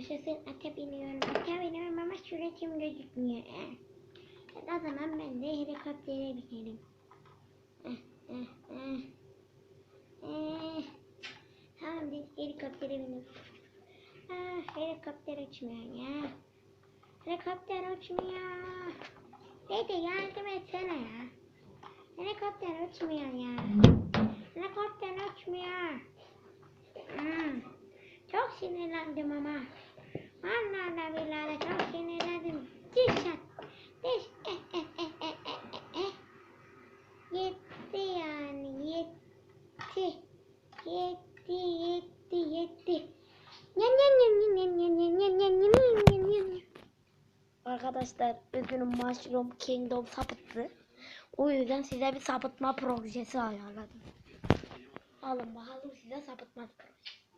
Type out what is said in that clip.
Yaşasın ata biniyorum. Ata biniyorum ama suratım gözükmüyor. Eh. O zaman ben de helikoptere binerim. Eh, eh, eh. Eh. Tamam biz helikoptere binelim. Ah, helikopter uçmuyor ya. Helikopter uçmuyor. Dede yardım etsene ya. Helikopter uçmuyor ya. Helikopter uçmuyor. Hmm. Çok sinirlendim ama. Vallahi billahi çok sinirlendim. Diş at. Diş. Eh, eh, eh, eh, eh, eh, eh. Yetti yani yetti. Yetti yetti yetti. Nyam nyam nyam nyam nyam nyam nyam nyam nyam nyam nyam nyam. Arkadaşlar bugün Mushroom Kingdom sapıttı. O yüzden size bir sapıtma projesi ayarladım. Alın bakalım size sapıtma projesi.